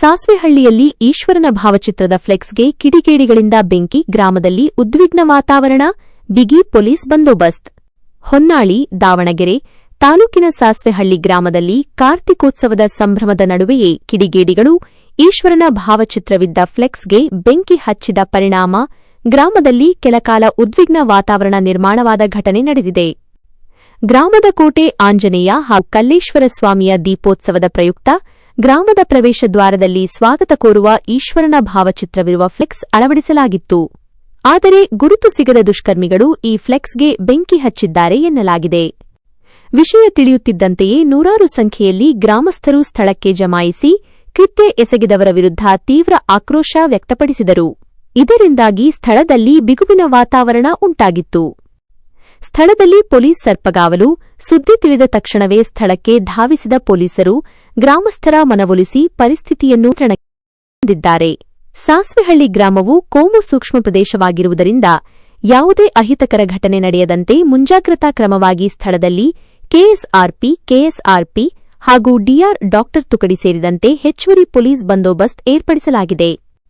ಸಾಸ್ವೆಹಳ್ಳಿಯಲ್ಲಿ ಈಶ್ವರನ ಭಾವಚಿತ್ರದ ಫ್ಲೆಕ್ಸ್ಗೆ ಕಿಡಿಗೇಡಿಗಳಿಂದ ಬೆಂಕಿ ಗ್ರಾಮದಲ್ಲಿ ಉದ್ವಿಗ್ನ ವಾತಾವರಣ, ಬಿಗಿ ಪೊಲೀಸ್ ಬಂದೋಬಸ್ತ್. ಹೊನ್ನಾಳಿ, ದಾವಣಗೆರೆ, ತಾಲೂಕಿನ ಸಾಸ್ವೆಹಳ್ಳಿ ಗ್ರಾಮದಲ್ಲಿ ಕಾರ್ತಿಕೋತ್ಸವದ ಸಂಭ್ರಮದ ನಡುವೆಯೇ ಕಿಡಿಗೇಡಿಗಳು ಈಶ್ವರನ ಭಾವಚಿತ್ರವಿದ್ದ ಫ್ಲೆಕ್ಸ್ಗೆ ಬೆಂಕಿ ಹಚ್ಚಿದ ಪರಿಣಾಮ ಗ್ರಾಮದಲ್ಲಿ ಕೆಲಕಾಲ ಉದ್ವಿಗ್ನ ವಾತಾವರಣ ನಿರ್ಮಾಣವಾದ ಘಟನೆ ನಡೆದಿದೆ. ಗ್ರಾಮದ ಕೋಟೆ ಆಂಜನೇಯ ಹಾಗೂ ಕಲ್ಲೇಶ್ವರ ಸ್ವಾಮಿಯ ದೀಪೋತ್ಸವದ ಪ್ರಯುಕ್ತ ಗ್ರಾಮದ ಪ್ರವೇಶ ದ್ವಾರದಲ್ಲಿ ಸ್ವಾಗತ ಕೋರುವ ಈಶ್ವರನ ಭಾವಚಿತ್ರವಿರುವ ಫ್ಲೆಕ್ಸ್ ಅಳವಡಿಸಲಾಗಿತ್ತು. ಆದರೆ ಗುರುತು ಸಿಗದ ದುಷ್ಕರ್ಮಿಗಳು ಈ ಫ್ಲೆಕ್ಸ್ಗೆ ಬೆಂಕಿ ಹಚ್ಚಿದ್ದಾರೆ ಎನ್ನಲಾಗಿದೆ. ವಿಷಯ ತಿಳಿಯುತ್ತಿದ್ದಂತೆಯೇ ನೂರಾರು ಸಂಖ್ಯೆಯಲ್ಲಿ ಗ್ರಾಮಸ್ಥರು ಸ್ಥಳಕ್ಕೆ ಜಮಾಯಿಸಿ ಕೃತ್ಯ ಎಸಗಿದವರ ವಿರುದ್ಧ ತೀವ್ರ ಆಕ್ರೋಶ ವ್ಯಕ್ತಪಡಿಸಿದರು. ಇದರಿಂದಾಗಿ ಸ್ಥಳದಲ್ಲಿ ಬಿಗುವಿನ ವಾತಾವರಣ ಉಂಟಾಗಿತ್ತು. ಸ್ಥಳದಲ್ಲಿ ಪೊಲೀಸ್ ಸರ್ಪಗಾವಲು, ಸುದ್ದಿ ತಿಳಿದ ತಕ್ಷಣವೇ ಸ್ಥಳಕ್ಕೆ ಧಾವಿಸಿದ ಪೊಲೀಸರು ಗ್ರಾಮಸ್ಥರ ಮನವೊಲಿಸಿ ಪರಿಸ್ಥಿತಿಯನ್ನು ತಂದಿದ್ದಾರೆ ಸಾಸ್ವೆಹಳ್ಳಿ ಗ್ರಾಮವು ಕೋಮು ಸೂಕ್ಷ್ಮ ಪ್ರದೇಶವಾಗಿರುವುದರಿಂದ ಯಾವುದೇ ಅಹಿತಕರ ಘಟನೆ ನಡೆಯದಂತೆ ಮುಂಜಾಗ್ರತಾ ಕ್ರಮವಾಗಿ ಸ್ಥಳದಲ್ಲಿ ಕೆಎಸ್ಆರ್ಪಿ ಕೆಎಸ್ಆರ್ಪಿ ಹಾಗೂ ಡಿಆರ್ ಡಾಕ್ಟರ್ ತುಕಡಿ ಸೇರಿದಂತೆ ಹೆಚ್ಚುವರಿ ಪೊಲೀಸ್ ಬಂದೋಬಸ್ತ್ ಏರ್ಪಡಿಸಲಾಗಿದೆ.